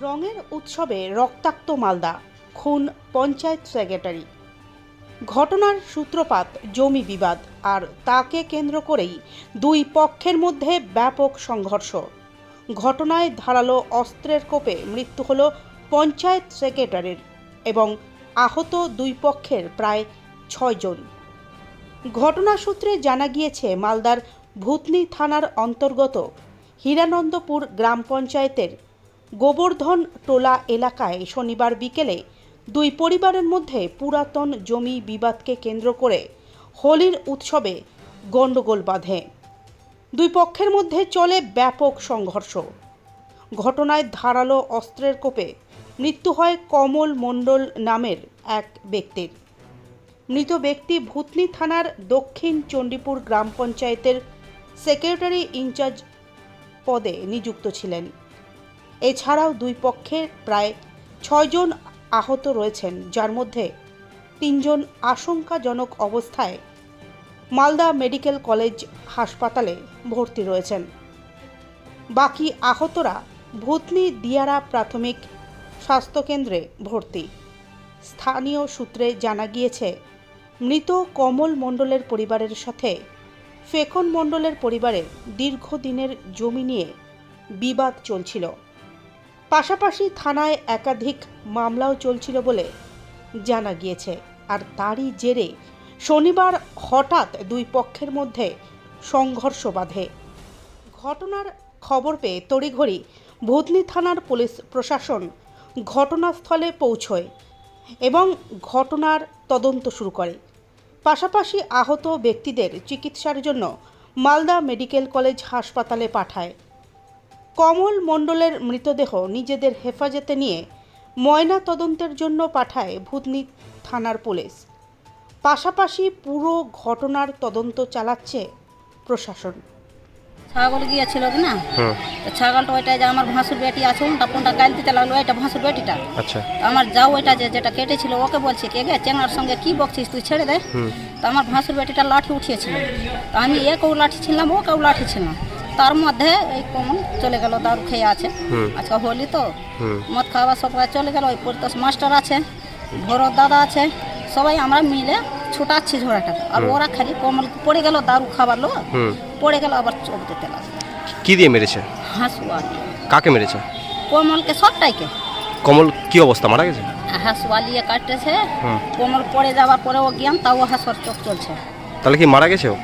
রঙের উৎসবে রক্তাক্ত মালদা, খুন পঞ্চায়েত সেক্রেটারি। ঘটনার সূত্রপাত, জমি বিবাদ আর তাকে কেন্দ্র করেই দুই পক্ষের মধ্যে ব্যাপক সংঘর্ষ। ঘটনায় ধারালো অস্ত্রের কোপে মৃত্যু হল পঞ্চায়েত সেক্রেটারির এবং আহত দুই পক্ষের প্রায় ছয়জন ঘটনা সূত্রে জানা গিয়েছে, মালদার ভূতনি থানার অন্তর্গত হীরানন্দপুর গ্রাম পঞ্চায়েতের গোবর্ধন টোলা এলাকায় শনিবার বিকেলে দুই পরিবারের মধ্যে পুরাতন জমি বিবাদকে কেন্দ্র করে হোলির উৎসবে গণ্ডগোল বাঁধে। দুই পক্ষের মধ্যে চলে ব্যাপক সংঘর্ষ। ঘটনায় ধারালো অস্ত্রের কোপে মৃত্যু হয় কমল মণ্ডল নামের এক ব্যক্তির। মৃত ব্যক্তি ভূতনি থানার দক্ষিণ চণ্ডীপুর গ্রাম পঞ্চায়েতের সেক্রেটারি ইনচার্জ পদে নিযুক্ত ছিলেন। এছাড়াও দুই পক্ষের প্রায় ছয়জন আহত রয়েছেন, যার মধ্যে তিনজন আশঙ্কাজনক অবস্থায় মালদা মেডিকেল কলেজ হাসপাতালে ভর্তি রয়েছেন। বাকি আহতরা ভূতনি দিয়ারা প্রাথমিক স্বাস্থ্যকেন্দ্রে ভর্তি। স্থানীয় সূত্রে জানা গিয়েছে, মৃত কমল মণ্ডলের পরিবারের সাথে ফেকন মণ্ডলের পরিবারের দীর্ঘদিনের জমি নিয়ে বিবাদ চলছিল। পাশাপাশি থানায় একাধিক মামলাও চলছিল বলে জানা গিয়েছে। আর তারই জেরে শনিবার হঠাৎ দুই পক্ষের মধ্যে সংঘর্ষ বাধে। ঘটনার খবর পেয়ে তড়িঘড়ি ভূতনি থানার পুলিশ প্রশাসন ঘটনাস্থলে পৌঁছয় এবং ঘটনার তদন্ত শুরু করে। পাশাপাশি আহত ব্যক্তিদের চিকিৎসার জন্য মালদা মেডিকেল কলেজ হাসপাতালে পাঠায়। কমল মণ্ডলের মৃতদেহ নিজেদের হেফাজতে নিয়ে ময়না তদন্তের জন্য পাঠায় ভূতনি থানার পুলিশ। পাশাপাশি পুরো ঘটনার তদন্ত চালাচ্ছে প্রশাসন। ছাগল গিয়েছিল কি না? হুম। তো ছাগলটা ওইটা যে আমার ভাসুর বেটি আছে ওটা কোনটা গাল দিতে লাগল এটা ভাসুর বেটিটা। আচ্ছা। আমার যাও ওইটা যে যেটা কেটেছিল ওকে বলছি কে গে চেঙ্গার সঙ্গে কি বকছিস তুই? ছেড়ে দে। হুম। তো আমার ভাসুর বেটিটা লাঠি উঠিয়েছিল। তো আমি একেও লাঠি ছিলাম ও ওকেও লাঠি ছিলাম। তার মধ্যে এই কমন চলে গেল দারু খেয়ে আছে। আজকে হোলি তো। মদ খাওয়া সবাই চলে গেল ওই পরিতোষ মাস্টার আছে ভরত দাদা আছে সবাই আমরা মিলে ছুটাচ্ছি ঝোড়াটা। আর ওরা খালি কমল পড়ে গেল দারু খাবার লো পড়ে গেল আবার চোখ দিতে লাগল। কি দিয়ে মেরেছে? হাসুয়া কাকে মেরেছে? কোমলকে সবটাইকে কমল কি অবস্থা মারা গেছে? হাসুয়া নিয়ে কাটতেছে কমল পড়ে যাওয়ার পরে ও জ্ঞান তাও হাসুয়ার চোখ চলছে। তাহলে কি মারা গেছে ও?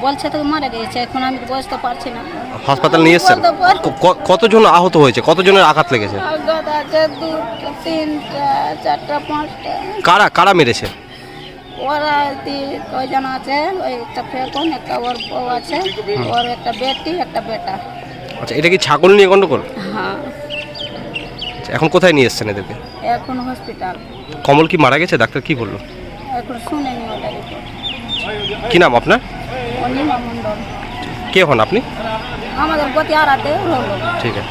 বলছে তো মারা গেছে এখন আমি বুঝতে পারছি না। হাসপাতাল নিয়ে এসছেন? কতজন আহত হয়েছে? কতজনের আঘাত লেগেছে? আঘাত আছে দুটো তিনটা চারটা পাঁচটা। কারা কারা মেরেছে? ওরা দি- কয়জন আছে? ওই একটা ফেকন একটা ওর বউ আছে ওর একটা বেটি একটা বেটা। আচ্ছা এটা কি ছাগল নিয়ে গন্ডগোল? হ্যাঁ। আচ্ছা, এখন কোথায় নিয়ে এসছেন এদেরকে? এখন হসপিটাল কমল কি মারা গেছে? ডাক্তার কি বলল? এখন শুনেনি ওটা কি নাম আপনার? অনিমা মণ্ডল কে হন আপনি আমাদের গতি আড়াতে হলো ঠিক আছে